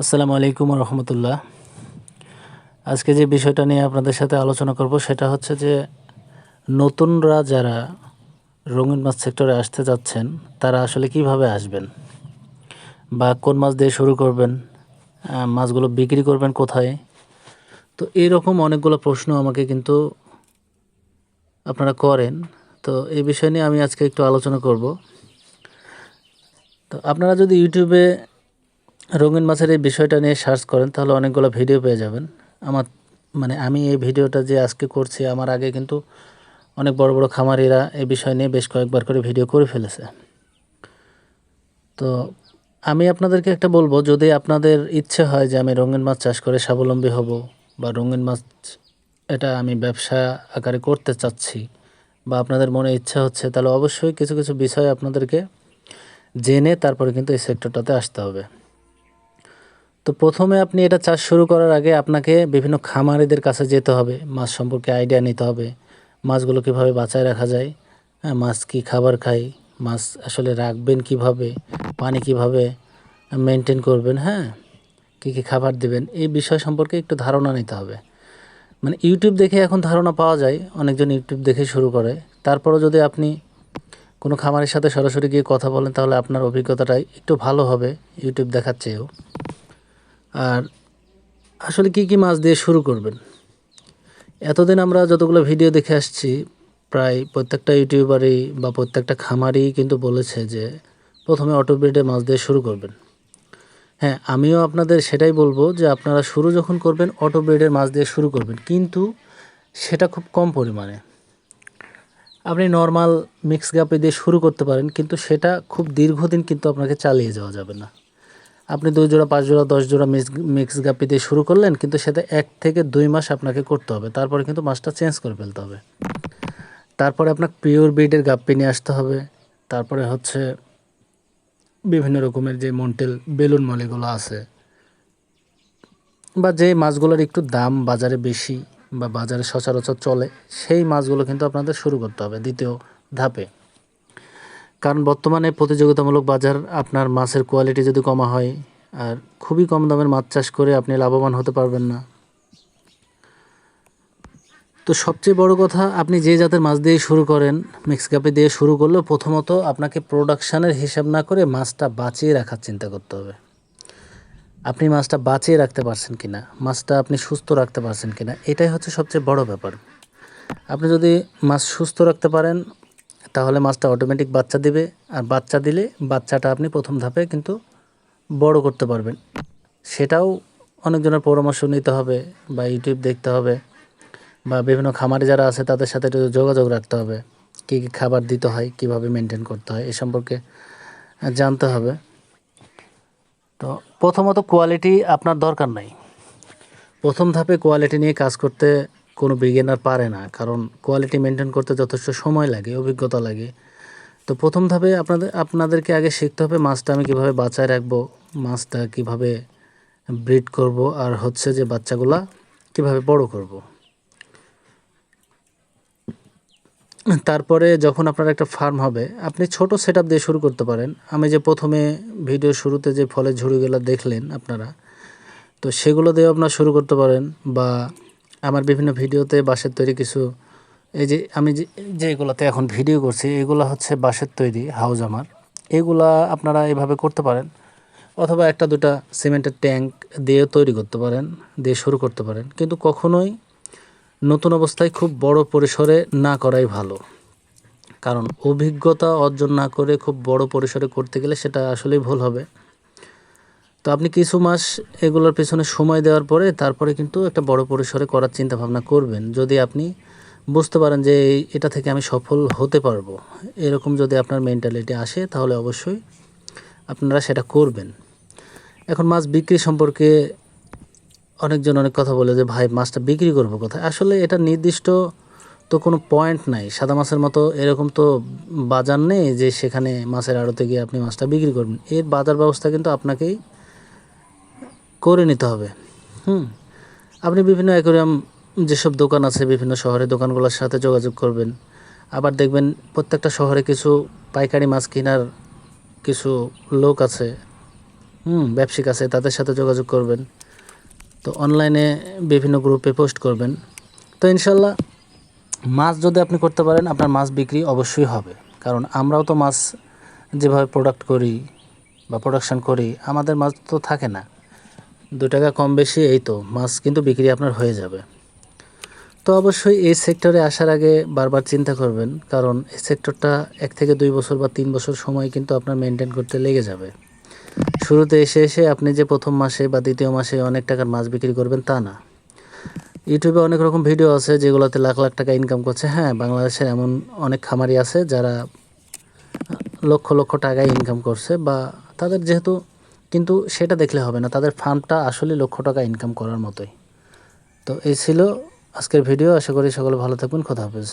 আসসালামু আলাইকুম রহমতুল্লাহ আজকে যে বিষয়টা নিয়ে আপনাদের সাথে আলোচনা করব সেটা হচ্ছে যে নতুনরা যারা রঙিন মাছ সেক্টরে আসতে যাচ্ছেন, তারা আসলে কীভাবে আসবেন? বা কোন মাছ দিয়ে শুরু করবেন? মাছগুলো বিক্রি করবেন কোথায়? তো এরকম অনেকগুলো প্রশ্ন আমাকে কিন্তু আপনারা করেন। তো এই বিষয় নিয়ে আমি আজকে একটু আলোচনা করব। তো আপনারা যদি ইউটিউবে রঙিন মাছের এই বিষয়টা নিয়ে সার্চ করেন, তাহলে অনেকগুলো ভিডিও পেয়ে যাবেন। আমার মানে আমি এই ভিডিওটা যে আজকে করছি, আমার আগে কিন্তু অনেক বড় বড় খামারিরা এই বিষয় নিয়ে বেশ কয়েকবার করে ভিডিও করে ফেলেছে। তো আমি আপনাদেরকে একটা বলব, যদি আপনাদের ইচ্ছে হয় যে আমি রঙিন মাছ চাষ করে স্বাবলম্বী হব, বা রঙিন মাছ এটা আমি ব্যবসা আকারে করতে চাচ্ছি, বা আপনাদের মনে ইচ্ছা হচ্ছে, তাহলে অবশ্যই কিছু কিছু বিষয় আপনাদেরকে জেনে তারপরে কিন্তু এই সেক্টরটাতে আসতে হবে। তো প্রথমে আপনি এটা চাষ শুরু করার আগে আপনাকে বিভিন্ন খামারিদের কাছে যেতে হবে, মাছ সম্পর্কে আইডিয়া নিতে হবে, মাছগুলো কীভাবে বাঁচায় রাখা যায় হ্যাঁ মাছ কী খাবার খায় মাছ আসলে রাখবেন কীভাবে, পানি কীভাবে মেনটেন করবেন হ্যাঁ কী কী খাবার দেবেন, এই বিষয় সম্পর্কে একটু ধারণা নিতে হবে। মানে ইউটিউব দেখে এখন ধারণা পাওয়া যায়, অনেকজন ইউটিউব দেখে শুরু করে, তারপরও যদি আপনি কোনো খামারের সাথে সরাসরি গিয়ে কথা বলেন, তাহলে আপনার অভিজ্ঞতাটা একটু ভালো হবে ইউটিউব দেখার চেয়েও। আর আসলে কি কি মাছ দিয়ে শুরু করবেন? এতদিন আমরা যতগুলো ভিডিও দেখে আসছি, প্রায় প্রত্যেকটা ইউটিউবারই বা প্রত্যেকটা খামারই কিন্তু বলেছে যে প্রথমে অটোব্রিডে মাছ দিয়ে শুরু করবেন। হ্যাঁ আমিও আপনাদের সেটাই বলব যে আপনারা শুরু যখন করবেন, অটোব্রিডের মাছ দিয়ে শুরু করবেন। কিন্তু সেটা খুব কম পরিমাণে। আপনি নর্মাল মিক্স গাপে দিয়ে শুরু করতে পারেন, কিন্তু সেটা খুব দীর্ঘদিন কিন্তু আপনাকে চালিয়ে যাওয়া যাবে না। আপনি দুই জোড়া, পাঁচ জোড়া, দশ জোড়া মিক্স মিক্স গাপি দিয়ে শুরু করলেন, কিন্তু সেটা এক থেকে দুই মাস আপনাকে করতে হবে। তারপরে কিন্তু মাছটা চেঞ্জ করে ফেলতে হবে। তারপরে আপনাকে পিওর ব্রিডের গাপ্পি নিয়ে আসতে হবে। তারপরে হচ্ছে বিভিন্ন রকমের যে মন্টেল বেলুন মলিগুলো আছে, বা যে মাছগুলোর একটু দাম বাজারে বেশি বা বাজারে সচরাচর চলে, সেই মাছগুলো কিন্তু আপনাদের শুরু করতে হবে দ্বিতীয় ধাপে। কারণ বর্তমানে প্রতিযোগিতামূলক বাজার আপনার মাছের কোয়ালিটি যদি কমা হয়, আর খুবই কম দামের মাছ চাষ করে আপনি লাভবান হতে পারবেন না। তো সবচেয়ে বড় কথা, আপনি যে জাতের মাছ দিয়ে শুরু করেন মিক্স কাপে দিয়ে শুরু করলেও প্রথমত আপনাকে প্রোডাকশানের হিসাব না করে মাছটা বাঁচিয়ে রাখার চিন্তা করতে হবে। আপনি মাছটা বাঁচিয়ে রাখতে পারছেন কিনা, মাছটা আপনি সুস্থ রাখতে পারছেন কিনা, এটাই হচ্ছে সবচেয়ে বড় ব্যাপার। আপনি যদি মাছ সুস্থ রাখতে পারেন তাহলে মাছটা অটোমেটিক বাচ্চা দিবে। আর বাচ্চা দিলে বাচ্চাটা আপনি প্রথম ধাপে কিন্তু বড় করতে পারবেন। সেটাও অনেকজনের পরামর্শ নিতে হবে বা ইউটিউব দেখতে হবে বা বিভিন্ন খামারে যারা আছে তাদের সাথে একটু যোগাযোগ রাখতে হবে। কী কী খাবার দিতে হয়, কীভাবে মেনটেন করতে হয়, এ সম্পর্কে জানতে হবে। তো প্রথমত কোয়ালিটি আপনার দরকার নাই। প্রথম ধাপে কোয়ালিটি নিয়ে কাজ করতে কোনো বিগিনার পারে না, কারণ কোয়ালিটি মেনটেন করতে যথেষ্ট সময় লাগে, অভিজ্ঞতা লাগে তো প্রথম ধাপে আপনাদের, আপনাদেরকে আগে শিখতে হবে মাছটা আমি কীভাবে বাঁচায় রাখব মাছটা কীভাবে ব্রিড করব, আর হচ্ছে যে বাচ্চাগুলা কীভাবে বড় করব। তারপরে যখন আপনার একটা ফার্ম হবে, আপনি ছোট সেট দিয়ে শুরু করতে পারেন আমি যে প্রথমে ভিডিও শুরুতে যে ফলের ঝুড়িগুলো দেখলেন আপনারা, তো সেগুলো দিয়েও আপনার শুরু করতে পারেন, বা আমার বিভিন্ন ভিডিওতে বাঁশের তৈরি কিছু, এই যে আমি যে যেগুলোতে এখন ভিডিও করছি, এগুলো হচ্ছে বাঁশের তৈরি হাউজ আমার। এগুলা আপনারা এভাবে করতে পারেন, অথবা একটা দুটা সিমেন্টের ট্যাঙ্ক দিয়ে তৈরি করতে পারেন, দিয়ে শুরু করতে পারেন। কিন্তু কখনোই নতুন অবস্থায় খুব বড় পরিসরে না করাই ভালো। কারণ অভিজ্ঞতা অর্জন না করে খুব বড় পরিসরে করতে গেলে সেটা আসলেই ভুল হবে। তো আপনি কিছু মাস এগুলোর পেছনে সময় দেওয়ার পরে তারপরে কিন্তু একটা বড় পরিসরে করার চিন্তা ভাবনা করবেন। যদি আপনি বুঝতে পারেন যে এটা থেকে আমি সফল হতে পারব, এরকম যদি আপনার মেন্টালিটি আসে, তাহলে অবশ্যই আপনারা সেটা করবেন। এখন মাছ বিক্রি সম্পর্কে অনেকজন অনেক কথা বলে যে, ভাই, মাছটা বিক্রি করব কোথায়? আসলে এটা নির্দিষ্ট তো কোনো পয়েন্ট নাই। সাদা মাছের মতো এরকম তো বাজার নেই যে সেখানে মাছের আড়তে গিয়ে আপনি মাছটা বিক্রি করবেন। এর বাজার ব্যবস্থা কিন্তু আপনাকেই করে নিতে হবে। হুম? আপনি বিভিন্ন অ্যাকোরিয়াম যেসব দোকান আছে, বিভিন্ন শহরের দোকানগুলোর সাথে যোগাযোগ করবেন। আবার দেখবেন প্রত্যেকটা শহরে কিছু পাইকারি মাছ কেনার কিছু লোক আছে, হুম, ব্যবসায়িক আছে, তাদের সাথে যোগাযোগ করবেন। তো অনলাইনে বিভিন্ন গ্রুপে পোস্ট করবেন। তো ইনশাল্লাহ মাছ যদি আপনি করতে পারেন, আপনার মাছ বিক্রি অবশ্যই হবে। কারণ আমরাও তো মাছ যেভাবে প্রোডাক্ট করি বা প্রোডাকশান করি, আমাদের মাছ তো থাকে না। দু টাকা কম বেশি, এই তো, মাছ কিন্তু বিক্রি আপনার হয়ে যাবে। তো অবশ্যই এই সেক্টরে আসার আগে বারবার চিন্তা করবেন, কারণ এই সেক্টরটা এক থেকে দুই বছর বা তিন বছর সময় কিন্তু আপনার মেনটেন করতে লেগে যাবে। শুরুতে এসে এসে আপনি যে প্রথম মাসে বা দ্বিতীয় মাসে অনেক টাকার মাছ বিক্রি করবেন তা না। ইউটিউবে অনেক রকম ভিডিও আছে যেগুলোতে লাখ লাখ টাকা ইনকাম করছে। হ্যাঁ বাংলাদেশের এমন অনেক খামারি আছে যারা লক্ষ লক্ষ টাকা ইনকাম করছে বা তাদের যেহেতু কিন্তু সেটা দেখলে হবে না। তাদের ফার্মটা আসলে লক্ষ টাকা ইনকাম করার মতোই। তো এই ছিল আজকের ভিডিও আশা করি সকলে ভালো থাকবেন। কথা হাফেজ।